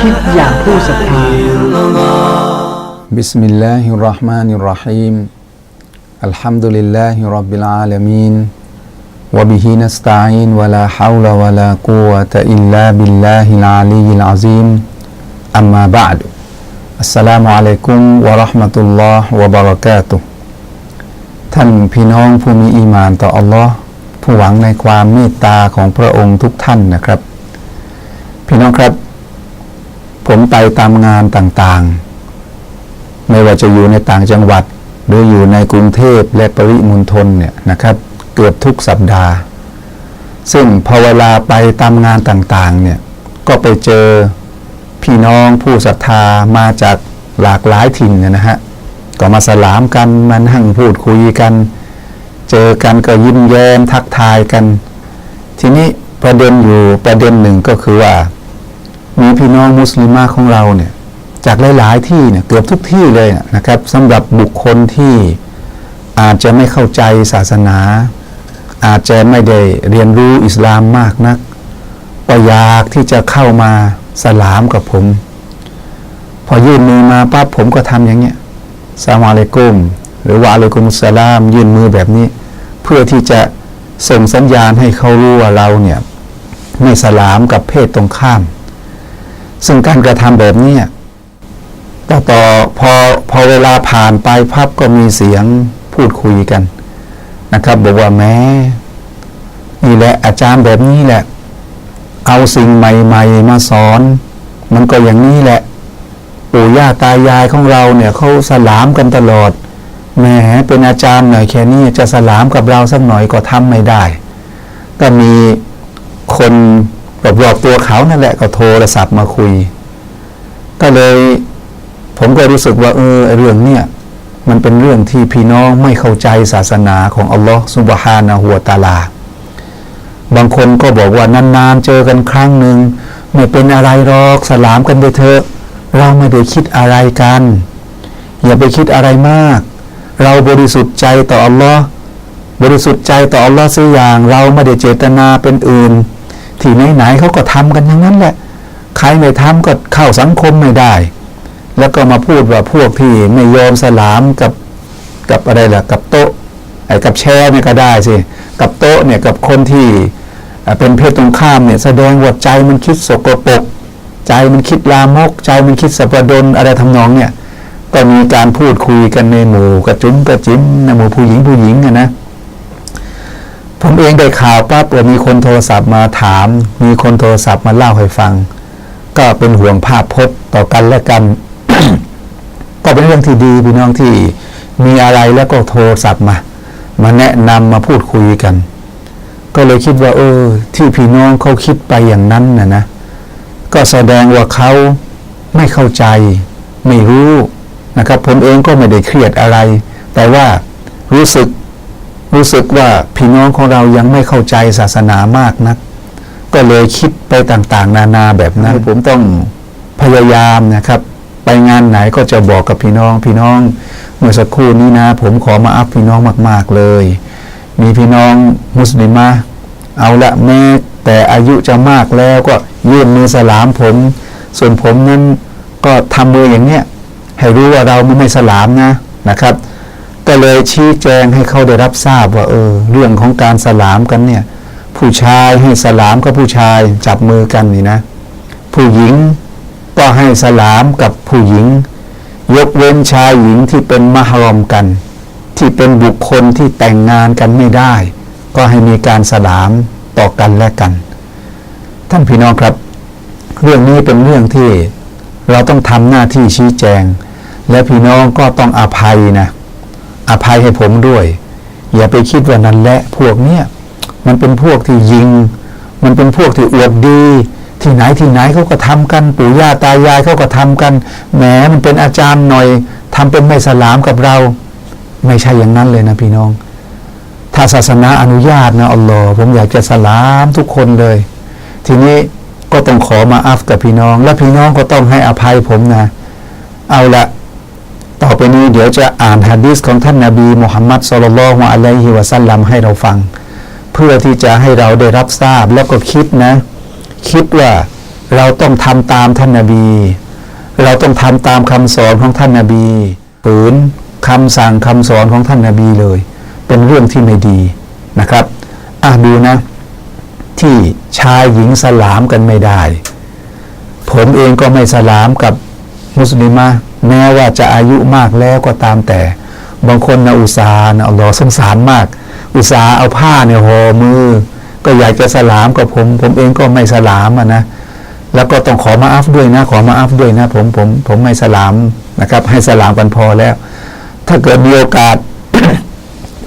คิดอย่างผู้ศรัทธา بسم الله الرحمن الرحيم الحمد لله رب العالمين وبه نستعين ولا حول ولا قوة إلا بالله العلي العظيم أما بعد السلام عليكم ورحمة الله وبركاته ท่านพี่น้องผู้มีอีหมานต่ออัลลอฮ์ผู้หวังในความเมตตาของพระองค์ทุกท่านนะครับ พี่น้องครับ ผมไปตามงานต่างๆ ไม่ว่าจะอยู่ในต่างจังหวัด หรืออยู่ในกรุงเทพและปริมณฑลเนี่ยนะครับ เกือบทุกสัปดาห์ ซึ่งพอเวลาไปตามงานต่างๆเนี่ยก็ไปเจอพี่น้องผู้ศรัทธามาจากหลากหลายถิ่นนนะฮะก็มาสลามกันมานั่งพูดคุยกัน เจอกันก็ยิ้มแย้มทักทายกัน ทีนี้ประเด็นอยู่ประเด็นหนึ่งก็คือว่า มีพี่น้องมุสลิมาของเราเนี่ยจากหลาย ๆ ที่เนี่ยเกือบทุกที่เลยนะครับสำหรับบุคคลที่อาจจะไม่เข้าใจศาสนา อาจจะไม่ได้เรียนรู้อิสลามมากนักก็อยากที่จะเข้ามาสลามกับผม พอยื่นมือมาปั๊บผมก็ทำอย่างเงี้ยสามอะลัยกุม หรือว่าอะลัยกุมุสลาม ยื่นมือแบบนี้ เพื่อที่จะส่งสัญญาณให้เขารู้ว่าเราเนี่ยไม่สลามกับเพศตรงข้าม ซึ่งการกระทำแบบนี้ต่อต่อพอพอเวลาผ่านไปพับก็มีเสียงพูดคุยกันนะครับ บอกว่าแม้นี่แหละอาจารย์แบบนี้แหละ เอาสิ่งใหม่ ๆ มาสอน มันก็อย่างนี้แหละ ปู่ย่าตายายของเราเนี่ยเขาสลามกันตลอดแหมเป็นอาจารย์หน่อยแค่นี้จะสลามกับเราสักหน่อยก็ทำไม่ได้ ก็มีคน รอบๆตัวเขานั่นแหละก็โทรศัพท์มาคุย ก็เลยผมก็รู้สึกว่าเออเรื่องเนี้ยมันเป็นเรื่องที่พี่น้องไม่เข้าใจศาสนาของอัลลอฮ์ซุบฮานะฮัวตาลา บางคนก็บอกว่านานๆเจอกันครั้งหนึ่งไม่เป็นอะไรหรอกสลามกันไปเถอะ เราไม่ได้คิดอะไรกัน อย่าไปคิดอะไรมาก เราบริสุทธิ์ใจต่ออัลลอฮ์บริสุทธิ์ใจต่ออัลลอฮ์สักอย่าง เราไม่ได้เจตนาเป็นอื่น ที่ไหนๆเขาก็ทำกันอย่างนั้นแหละ ใครไม่ทำก็เข้าสังคมไม่ได้ แล้วก็มาพูดว่าพวกที่ไม่ยอมสลามกับกับอะไรล่ะกับโต๊ะไอ้กับแชร์เนี่ยก็ได้สิกับโต๊ะเนี่ยกับคนที่เป็นเพศตรงข้ามเนี่ยแสดงว่าใจมันคิดสกปรกใจมันคิดลามก ใจมันคิดสัปดนอะไรทำนองเนี่ยก็มีการพูดคุยกันในหมู่กระจุ้มกระจิ้มในหมู่ผู้หญิงผู้หญิงอะนะ ผมเองได้ข่าวปั๊บว่ามีคนโทรศัพท์มาถาม มีคนโทรศัพท์มาเล่าให้ฟัง ก็เป็นห่วงภาพพจน์ต่อกันและกัน ก็เป็นเรื่องที่ดีพี่น้องที่มีอะไรแล้วก็โทรศัพท์มา มาแนะนำมาพูดคุยกัน ก็เลยคิดว่า เออ ที่พี่น้องเขาคิดไปอย่างนั้นนะนะ ก็แสดงว่าเขาไม่เข้าใจ ไม่รู้นะครับผมเองก็ไม่ได้เครียดอะไร แต่ว่ารู้สึก รู้สึกว่าพี่น้องของเรายังไม่เข้าใจศาสนามากนัก ก็เลยคิดไปต่างๆ นานาแบบนั้น ผมต้องพยายามนะครับ ไปงานไหนก็จะบอกกับพี่น้องพี่น้อง เมื่อสักครู่นี้นะ ผมขอมาอัพพี่น้องมาก ๆเลย มีพี่น้องมุสลิมะเอาละแม้แต่อายุจะมากแล้วก็ยื่นมือสลามผม ส่วนผมนั้นก็ทำมืออย่างเนี้ยให้รู้ว่าเราไม่สลามนะนะครับ ก็เลยชี้แจงให้เขาได้รับทราบว่าเออ เรื่องของการสลามกันเนี่ย ผู้ชายให้สลามกับผู้ชายจับมือกันนี่นะ ผู้หญิงก็ให้สลามกับผู้หญิง ยกเว้นชายหญิงที่เป็นมหรอมกัน ที่เป็นบุคคลที่แต่งงานกันไม่ได้ ก็ให้มีการสลามต่อกันและกัน ท่านพี่น้องครับ เรื่องนี้เป็นเรื่องที่เราต้องทำหน้าที่ชี้แจง และพี่น้องก็ต้องอภัยนะ อภัยให้ผมด้วย อย่าไปคิดว่านั่นแหละพวกเนี้ยมันเป็นพวกที่ยิง มันเป็นพวกที่อวดดี ที่ไหนที่ไหนเขาก็ทำกันปู่ย่าตายายเขาก็ทำกันแหมมันเป็นอาจารย์หน่อยทำเป็นไม่สลามกับเรา ไม่ใช่อย่างนั้นเลยนะพี่น้อง ถ้าศาสนาอนุญาตนะอัลลอฮ์ผมอยากจะสลามทุกคนเลย ทีนี้ก็ต้องขอมาอัฟกับพี่น้อง และพี่น้องก็ต้องให้อภัยผมนะ เอาละ ต่อไปนี้เดี๋ยวจะอ่านฮะดีษของท่านนาบีมุฮัมมัดสุลลัลลอฮุอะลัยฮิวะสัลลัมให้เราฟัง เพื่อที่จะให้เราได้รับทราบแล้วก็คิดนะ คิดว่าเราต้องทำตามท่านนาบี เราต้องทำตามคำสอนของท่านนาบีฝืนคำสั่งคำสอนของท่านนาบีเลย เป็นเรื่องที่ไม่ดีนะครับอะดูนะ ที่ชายหญิงสลามกันไม่ได้ ผมเองก็ไม่สลามกับมุสลิมะ แม้ว่าจะอายุมากแล้วก็ตามแต่ บางคนนะอุตสาห์นะอัลลอฮ์สงสารมาก อุตสาห์เอาผ้าเนี่ยห่อมือ ก็อยากจะสลามกับผม ผมเองก็ไม่สลามอะนะแล้วก็ต้องขอมาอัฟด้วยนะ ขอมาอัฟด้วยนะ ผมผมผมไม่สลามนะครับ ให้สลามกันพอแล้ว ถ้าเกิดมีโอกาส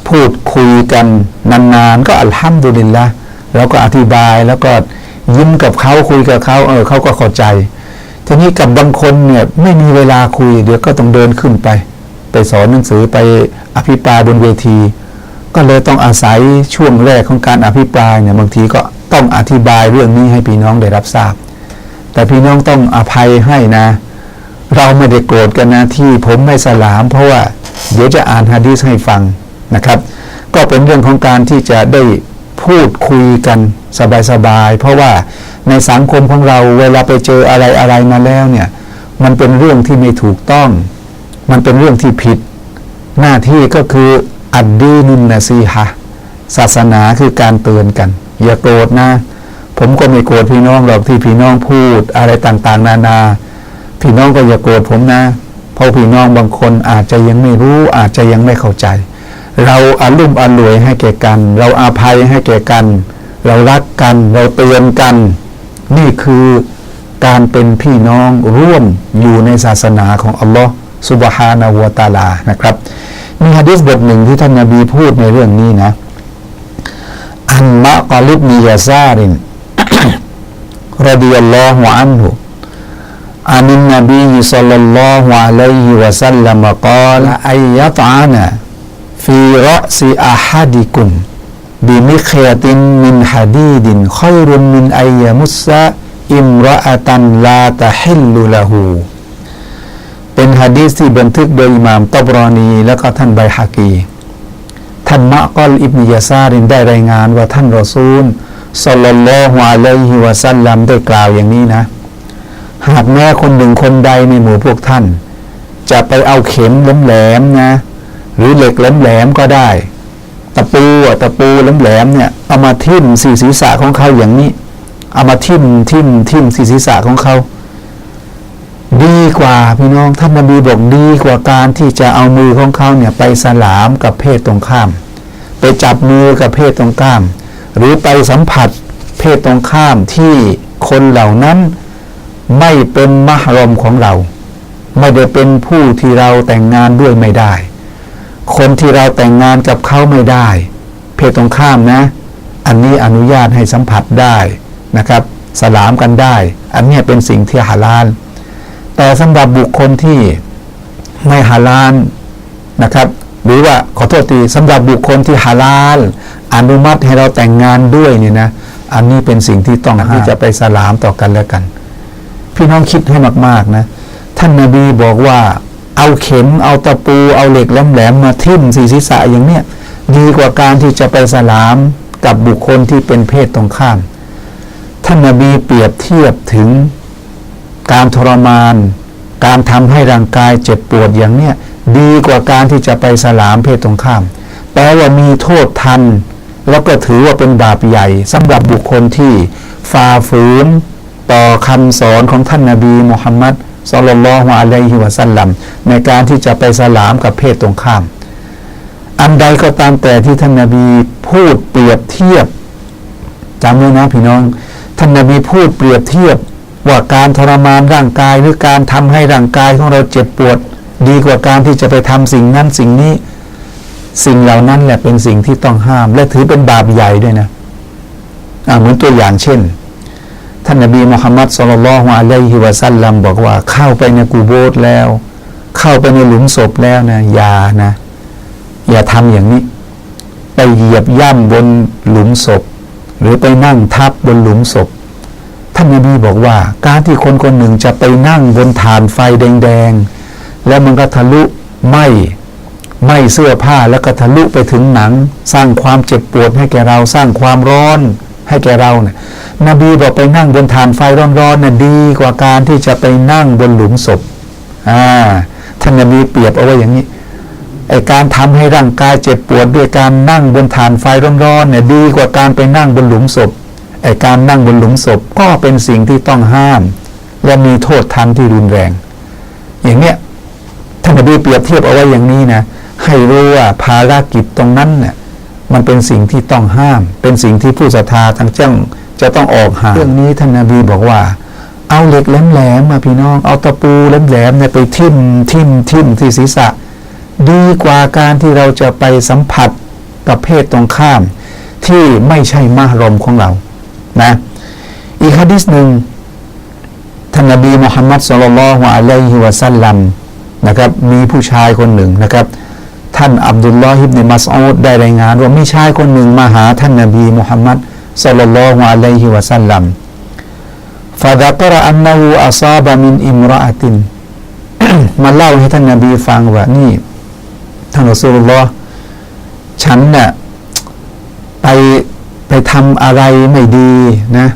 พูดคุยกันนานๆ ก็อัลฮัมดุลิลละแล้วก็อธิบายแล้วก็ยิ้มกับเขาคุยกับเขาเออเขาก็เข้าใจ ทีนี้กับบางคนเนี่ยไม่มีเวลาคุย เดี๋ยวก็ต้องเดินขึ้นไป ไปสอนหนังสือไปอภิปรายบนเวที ก็เลยต้องอาศัยช่วงแรกของการอภิปรายเนี่ยบางทีก็ต้องอธิบายเรื่องนี้ให้พี่น้องได้รับทราบ แต่พี่น้องต้องอภัยให้นะ เราไม่ได้โกรธกันนะที่ผมไม่สลาม เพราะว่าเดี๋ยวจะอ่านฮะดีษให้ฟังนะครับ ก็เป็นเรื่องของการที่จะได้ พูดคุยกันสบายๆ เพราะว่าในสังคมของเราเวลาไปเจออะไรอะไรมาแล้วเนี่ย มันเป็นเรื่องที่ไม่ถูกต้อง มันเป็นเรื่องที่ผิด หน้าที่ก็คืออัดดีนุนนะซีฮะศาสนาคือการเตือนกัน อย่าโกรธนะ ผมก็ไม่โกรธพี่น้องหรอกที่พี่น้องพูดอะไรต่างๆ นานา พี่น้องก็อย่าโกรธผมนะ เพราะพี่น้องบางคนอาจจะยังไม่รู้อาจจะยังไม่เข้าใจ เราอารุ่มอร่วยให้แก่กัน เราอาภัยให้แก่กัน เรารักกัน เราเตือนกัน นี่คือการเป็นพี่น้องร่วมอยู่ในศาสนาของอัลลอฮ์สุบฮานาวตาลานะครับ มีฮะดิษบทหนึ่งที่ท่านนาบีพูดในเรื่องนี้นะ อันมะกอลิบมียาซารินรดิยัลลอฮุอันฮุอันนบีสัลลัลลอฮุอะลัยฮิวะสัลลัมกล่าวอายะตานะ ฟีรอซีอาฮาดิกุมบิมิเคตินมินฮาดีดินค่อยรุนมินไอยามุสะอิมรอตันลาตะฮิลลุลาหูเป็นฮะดีษที่บันทึกโดยอิหม่ามตบรอนี และก็ท่านไบฮากี ท่านมะกอลอิบนิยาซารินได้รายงานว่าท่านรอซูลสลลลฮวาเลฮิวะซัลลัมได้กล่าวอย่างนี้นะ หากแม่คนหนึ่งคนใดในหมู่พวกท่าน จะไปเอาเข็มล้มแหลมนะ หรือเหล็กแหลมๆก็ได้ ตะปูอะตะปูแหลมๆเนี่ยเอามาทิ่มสีศีรษะของเขาอย่างนี้ เอามาทิ่มทิ่มทิ่มสีศีรษะของเขา ดีกว่าพี่น้องท่านนบีบอกดีกว่าการที่จะเอามือของเขาเนี่ยไปสลามกับเพศตรงข้าม ไปจับมือกับเพศตรงข้าม หรือไปสัมผัสเพศตรงข้ามที่คนเหล่านั้นไม่เป็นมหรมของเรา ไม่ได้เป็นผู้ที่เราแต่งงานด้วยไม่ได้ คนที่เราแต่งงานกับเขาไม่ได้ เพศตรงข้ามนะ อันนี้อนุญาตให้สัมผัสได้นะครับ สลามกันได้ อันเนี้ยเป็นสิ่งที่ฮาลาลแต่สำหรับบุคคลที่ไม่ฮาลาลนะครับ หรือว่าขอโทษทีสำหรับบุคคลที่ฮาลาลอนุมัติให้เราแต่งงานด้วยเนี่ยนะอันนี้เป็นสิ่งที่ต้องที่จะไปสลามต่อกันแล้วกัน พี่น้องคิดให้มาก ๆนะ ท่านนาบีบอกว่า เอาเข็มเอาตะปูเอาเหล็กแหลมๆมาทิ่มศีรษะอย่างเนี้ยดีกว่าการที่จะไปสลามกับบุคคลที่เป็นเพศตรงข้าม ท่านนาบีเปรียบเทียบถึงการทรมาน การทำให้ร่างกายเจ็บปวดอย่างเนี้ยดีกว่าการที่จะไปสลามเพศตรงข้าม แปลว่ามีโทษทัน แล้วก็ถือว่าเป็นบาปใหญ่สำหรับบุคคลที่ฝ่าฝืนต่อคำสอนของท่านนาบีมุฮัมมัด สุลลัลลอฮุอะลัยฮิวะสัลลัมในการที่จะไปสลามกับเพศตรงข้าม อันใดก็ตามแต่ที่ท่านนาบีพูดเปรียบเทียบจำไว้นะพี่น้อง ท่านนาบีพูดเปรียบเทียบว่าการทรมานร่างกายหรือการทำให้ร่างกายของเราเจ็บปวด ดีกว่าการที่จะไปทำสิ่งนั้นสิ่งนี้ สิ่งเหล่านั้นแหละเป็นสิ่งที่ต้องห้าม และถือเป็นบาปใหญ่ด้วยนะอ่าเหมือนตัวอย่างเช่น ท่านนบีมุฮัมมัดสุลลัลฮุอะลัยฮิวะสัลลัมบอกว่าเข้าไปในกูโบสถ์แล้ว เข้าไปในหลุมศพแล้วนะอย่านะ อย่าทำอย่างนี้ ไปเหยียบย่ำบนหลุมศพ หรือไปนั่งทับบนหลุมศพ ท่านนบีบอกว่า การที่คนคนหนึ่งจะไปนั่งบนฐานไฟแดงๆ แล้วมันก็ทะลุไหมไหมเสื้อผ้าแล้วก็ทะลุไปถึงหนัง สร้างความเจ็บปวดให้แก่เราสร้างความร้อน ให้แก่เราเนี่ยนบีบอกไปนั่งบนฐานไฟร้อนๆน่ะดีกว่าการที่จะไปนั่งบนหลุมศพอ่าท่านนบีเปรียบเอาไว้อย่างนี้ไอการทำให้ร่างกายเจ็บปวดด้วยการนั่งบนฐานไฟร้อนๆเนี่ยดีกว่าการไปนั่งบนหลุมศพไอการนั่งบนหลุมศพก็เป็นสิ่งที่ต้องห้าม และมีโทษทันที่รุนแรง อย่างเนี้ยท่านนบีเปรียบเทียบเอาไว้อย่างนี้นะให้รู้ว่าภารกิจตรงนั้นเนี่ย มันเป็นสิ่งที่ต้องห้าม เป็นสิ่งที่ผู้ศรัทธาทั้งเจ้าจะต้องออกหาเรื่องนี้ท่านนบีบอกว่า เอาเหล็กแหลมๆมาพี่น้อง เอาตะปูแหลมๆเนี่ยไปทิ่มทิ่มทิ่มที่ศีรษะ ดีกว่าการที่เราจะไปสัมผัสกับเพศตรงข้าม ที่ไม่ใช่มารมของเรา นะ อีกฮะดิษหนึ่งท่านนบีมุฮัมมัดสุลลัลฮุอะลัยฮิวะสัลลัมนะครับ มีผู้ชายคนหนึ่งนะครับ ท่านอับดุลลอฮิบเนมัสอูดได้รายงานว่ามีชายคนหนึ่งมาหาท่านนบีมุฮัมมัดสุลลัลลอฮุอะลัยฮิวะสัลลัมฟาดะกรอันนูอัซาบะมินอิมรอตินมาเล่าให้ท่านนบีฟังว่านี่ท่านอัสุลลอฮ์ฉันเนี่ยไปไปทำอะไรไม่ดีนะ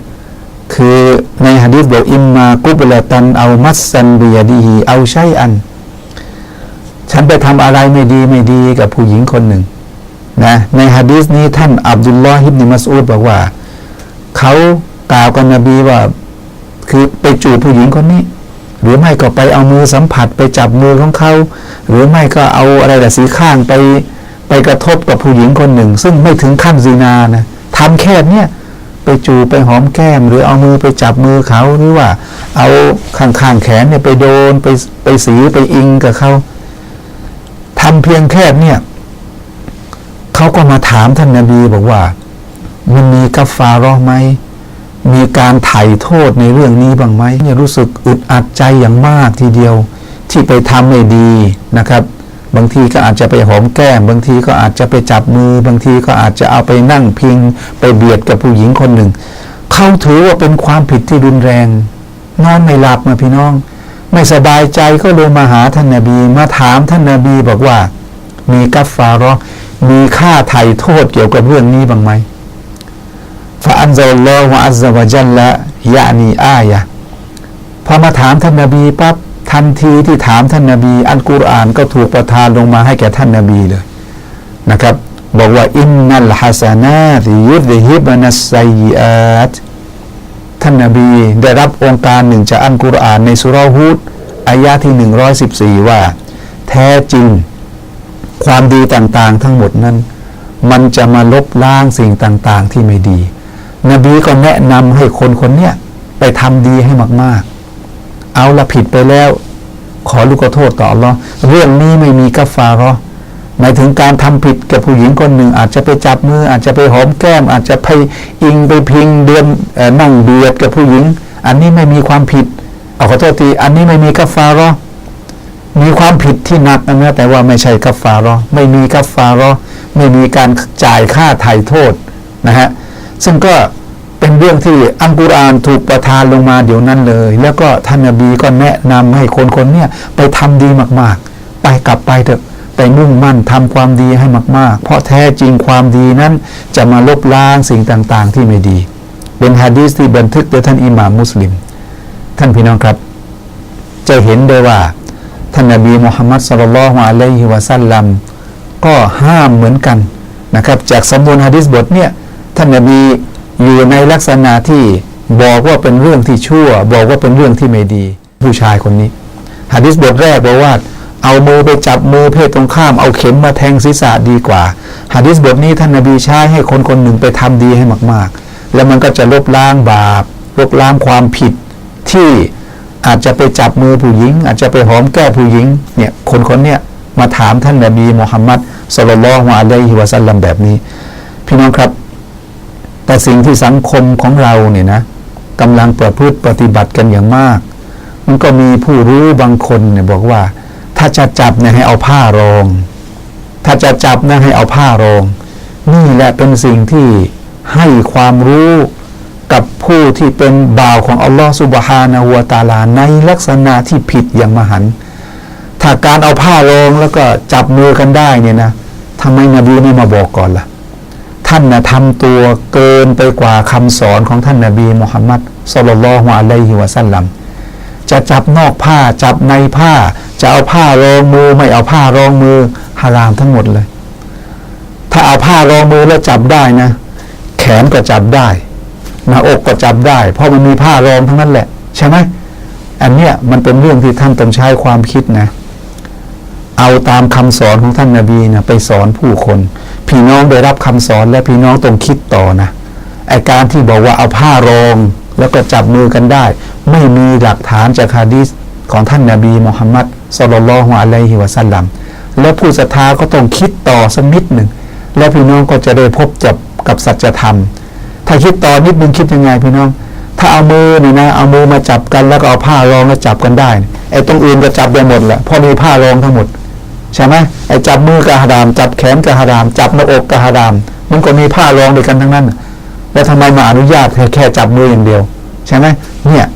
คือในฮะดีษบอกอิมมากุบละตันเอามัสซันบียดีฮีเอาใช้อัน ฉันไปทำอะไรไม่ดีไม่ดีกับผู้หญิงคนหนึ่งนะในฮะดีษนี้ท่านอับดุลลอฮิบนิมัสอูดบอกว่า เขากล่าวกับนบีว่า คือไปจูบผู้หญิงคนนี้ หรือไม่ก็ไปเอามือสัมผัสไปจับมือของเขา หรือไม่ก็เอาอะไรแต่สีข้างไปไปกระทบกับผู้หญิงคนหนึ่ง ซึ่งไม่ถึงขั้นซีนานะทำแค่เนี้ยไปจูไปหอมแก้ม หรือเอามือไปจับมือเขาหรือว่า เอาข้างๆแขนเนี่ยไปโดนไปไปสีไปอิงกับเขา ทำเพียงแค่เนี่ยเขาก็มาถามท่านนาบีบอกว่า มันมีกัฟฟารอห์ไหมมีการไถ่โทษในเรื่องนี้บ้างไหมเนี่ยรู้สึกอึดอัดใจอย่างมากทีเดียว ที่ไปทำไม่ดีนะครับ บางทีก็อาจจะไปหอมแก้ม บางทีก็อาจจะไปจับมือ บางทีก็อาจจะเอาไปนั่งพิง ไปเบียดกับผู้หญิงคนหนึ่งเขาถือว่าเป็นความผิดที่รุนแรง นอนไม่หลับมาพี่น้อง ไม่สบายใจก็เลยมาหาท่านนาบี มาถามท่านนาบีบอกว่า มีกัฟฟารอห์มีค่าไถ่โทษเกี่ยวกับเรื่องนี้บ้างไหมฟาอันซาลลอฮฺอัลลอฮฺวะจัลละยะนีอายะพอมาถามท่านนาบีปั๊บทันทีที่ถามท่านนาบี อันกุรอานก็ถูกประทานลงมาให้แก่ท่านนาบีเลยนะครับ บอกว่าอินนัลฮัสนาติยุดฮิบนัสไซอาต ท่านนาบีได้รับองค์การหนึ่งจากอันกุรอานในสุรฮูดอายะที่ 114 ว่า แท้จริง ความดีต่างๆ ทั้งหมดนั้น มันจะมาลบล้างสิ่งต่างๆ ที่ไม่ดี นบีก็แนะนำให้คนคนเนี้ยไปทำดีให้มากๆ เอาละผิดไปแล้ว ขอลูกขอโทษต่ออัลลอฮ์เรื่องนี้ไม่มีกัฟฟารอ หมายถึงการทำผิดกับผู้หญิงคนหนึ่ง อาจจะไปจับมือ อาจจะไปหอมแก้ม อาจจะไปอิงไปพิงเดือนอนั่งเบียดกับผู้หญิง อันนี้ไม่มีความผิดเอาขอโทษทีอันนี้ไม่มีกัฟฟารอมีความผิดที่หนักนะแต่ว่าไม่ใช่กัฟฟารอไม่มีกัฟฟารอไม่มีการจ่ายค่าไถ่โทษนะฮะซึ่งก็เป็นเรื่องที่อัลกุรอานถูกประทานลงมาเดี๋ยวนั้นเลย แล้วก็ท่านนบีก็แนะนำให้คนคนเนี้ยไปทำดีมากๆ ไปกลับไปเถอะ ไปมุ่งมั่นทำความดีให้มาก ๆ เพราะแท้จริงความดีนั้นจะมาลบล้างสิ่งต่างๆ ที่ไม่ดี เป็นฮะดีสที่บันทึกโดยท่านอิหม่ามมุสลิม ท่านพี่น้องครับ จะเห็นได้ว่าท่านนบีมุฮัมมัดสุลลัลฮุอะลัยฮิวะสัลลัมก็ห้ามเหมือนกันนะครับ จากสำนวนฮะดิษบทเนี่ยท่านนบีอยู่ในลักษณะที่บอกว่าเป็นเรื่องที่ชั่ว บอกว่าเป็นเรื่องที่ไม่ดี ผู้ชายคนนี้ฮะดิษบทแรกบอกว่า เอามือไปจับมือเพศตรงข้าม เอาเข็มมาแทงศีรษะดีกว่าฮะดิษบทนี้ท่านนบีใช้ให้คนคนหนึ่งไปทำดีให้มาก ๆ แล้วมันก็จะลบล้างบาปลบล้างความผิดที่อาจจะไปจับมือผู้หญิง อาจจะไปหอมแก้ผู้หญิงเนี่ยคนคนเนี้ยมาถามท่านนบีมุฮัมมัดสุลลัลฮุอะลัยฮิวะสัลลัมแบบนี้ พี่น้องครับ แต่สิ่งที่สังคมของเราเนี่ยนะกำลังประพฤติปฏิบัติกันอย่างมาก มันก็มีผู้รู้บางคนเนี่ยบอกว่า ถ้าจะจับเนี่ยให้เอาผ้ารอง ถ้าจะจับนะให้เอาผ้ารอง นี่แหละเป็นสิ่งที่ให้ความรู้กับผู้ที่เป็นบ่าวของอัลลอฮฺสุบฮานะฮูวตาลาในลักษณะที่ผิดอย่างมหันต์ถ้าการเอาผ้ารองแล้วก็จับมือกันได้เนี่ยนะทำไมนบีไม่มาบอกก่อนล่ะ ท่านนะทำตัวเกินไปกว่าคำสอนของท่านนาบีมุฮัมมัดสุลลัลลอฮุอะลัยฮิวะสัลลัม จะจับนอกผ้าจับในผ้า จะเอาผ้ารองมือไม่เอาผ้ารองมือฮารามทั้งหมดเลย ถ้าเอาผ้ารองมือแล้วจับได้นะ แขนก็จับได้หน้าอกก็จับได้ เพราะมันมีผ้ารองทั้งนั้นแหละ ใช่ไหมอันเนี้ยมันเป็นเรื่องที่ท่านต้องใช้ความคิดนะ เอาตามคำสอนของท่านนาบีนะไปสอนผู้คน พี่น้องได้รับคำสอนและพี่น้องต้องคิดต่อนะไอการที่บอกว่าเอาผ้ารอง แล้วก็จับมือกันได้ ไม่มีหลักฐานจากฮะดีษของท่านนาบีมุฮัมมัดสุลลัลลอฮุอะลัยฮิวะสัลลัมและผู้ศรัทธาก็ต้องคิดต่อสักนิดหนึ่งและพี่น้องก็จะได้พบจับกับสัจธรรม ถ้าคิดต่อนิดนึงคิดยังไงพี่น้อง ถ้าเอามือนี่นะเอามือมาจับกันแล้วก็เอาผ้ารองแล้วจับกันได้ไอ้ตรงอื่นก็จับได้หมดแหละเพราะมีผ้ารองทั้งหมดใช่ไหมไอ้จับมือกับฮาราม จับแขนกับฮาราม จับหน้าอกกับฮาราม มันก็มีผ้ารองด้วยกันทั้งนั้น แล้วทำไมมาอนุญาตแค่แค่จับมืออย่างเดียว ใช่ไหมเนี่ย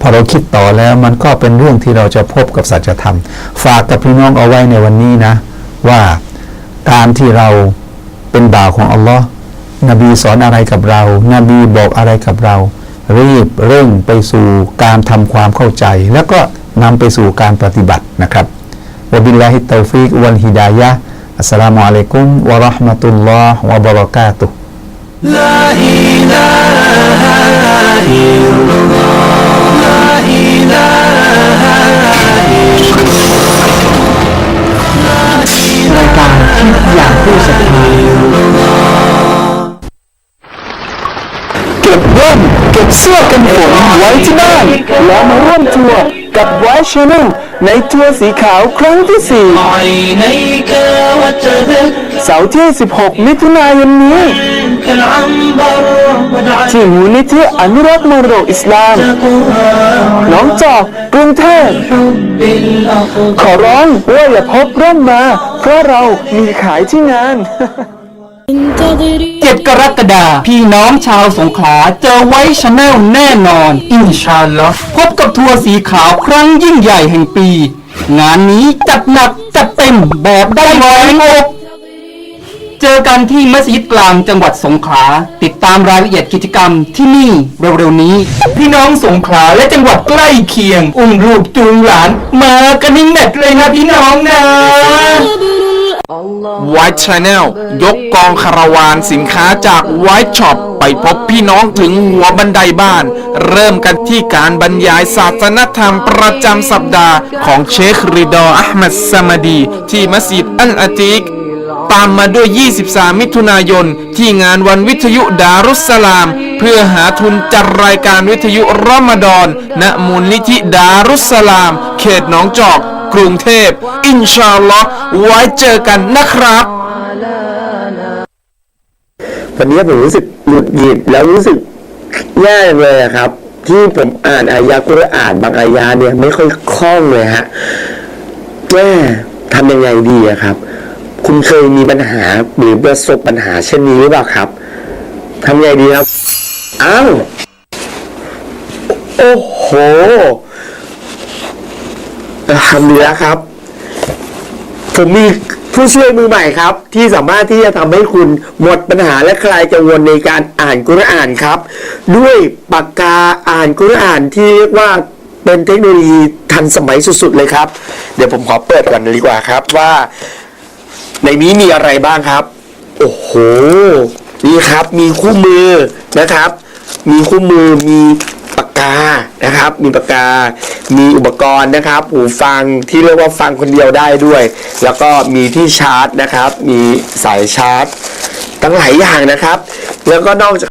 พอเราคิดต่อแล้วมันก็เป็นเรื่องที่เราจะพบกับสัจธรรม ฝากกับพี่น้องเอาไว้ในวันนี้นะ ว่าการที่เราเป็นบ่าวของอัลลอฮ์นบีสอนอะไรกับเรา นบีบอกอะไรกับเรา รีบเร่งไปสู่การทำความเข้าใจ แล้วก็นำไปสู่การปฏิบัตินะครับวบิลลาฮิตตอฟิกวัลฮิดายะอัสสลามุอะลัยกุมวะราะห์มะตุลลอฮ์วะบะเราะกาตุฮ์ เก็บร่มเก็บเสื้อกันฝนไว้ที่บ้านแล้วมาร่วมทัวร์กับไวชแนล ในทัวร์สีขาวครั้งที่สี่เสาร์ที่ 16 มิถุนายนนี้ ที่มูลนิธิอนุรักษ์มรดกอิสลาม น้องจอกกรุงเทพขอร้องว่าอย่าพบร่มมา เพราะเรามีขายที่งาน เจ็ดกรกฎาพี่น้องชาวสงขลาเจอไว้ชาแนลแน่นอน อินชาลอพบกับทัวร์สีขาวครั้งยิ่งใหญ่แห่งปี งานนี้จัดหนักจัดเต็มแบบได้แหวงอกเจอกันที่มัสยิดกลางจังหวัดสงขลาติดตามรายละเอียดกิจกรรมที่นี่เร็วๆนี้ พี่น้องสงขลาและจังหวัดใกล้เคียง อุ้มลูกจูงหลาน มากันนิ่งเน็ตเลยนะพี่น้องนะ White Channel ยกกองคาราวานสินค้าจาก White Shop ไปพบพี่น้องถึงหัวบันไดบ้าน เริ่มกันที่การบรรยายศาสนธรรมประจำสัปดาห์ของเชคริดอร์อัลมัดซามาดี ที่มัสยิดอัลอาติกตามมาด้วย 23 มิถุนายน ที่งานวันวิทยุดารุสสลาม เพื่อหาทุนจัดรายการวิทยุรอมฎอนณมูลนิธิดารุสสลาม เขตหนองจอก กรุงเทพ อินชาอัลลอฮ์ไว้เจอกันนะครับ วันนี้ผมรู้สึกหงุดหงิดแล้วรู้สึกแย่เลยครับ ที่ผมอ่านอายะกุรอานบางอายะเนี่ยไม่ค่อยคล่องเลยฮะแม่ทำยังไงดีครับ คุณเคยมีปัญหาหรือประสบปัญหาเช่นนี้หรือเปล่าครับทำยังไงดีครับอ้าวโอ้โห ทำดีแล้วครับ ผมมีผู้ช่วยมือใหม่ครับ ที่สามารถที่จะทำให้คุณหมดปัญหาและคลายกังวลในการอ่านกุรอานครับ ด้วยปากกาอ่านกุรอานที่เรียกว่าเป็นเทคโนโลยีทันสมัยสุดๆเลยครับ เดี๋ยวผมขอเปิดก่อนดีกว่าครับว่า ในนี้มีอะไรบ้างครับ โอ้โห นี่ครับมีคู่มือนะครับ มีคู่มือมี ปากกานะครับ มีปากกา มีอุปกรณ์นะครับ หูฟังที่เรียกว่าฟังคนเดียวได้ด้วย แล้วก็มีที่ชาร์จนะครับ มีสายชาร์จตั้งหลายอย่างนะครับ แล้วก็นอกจาก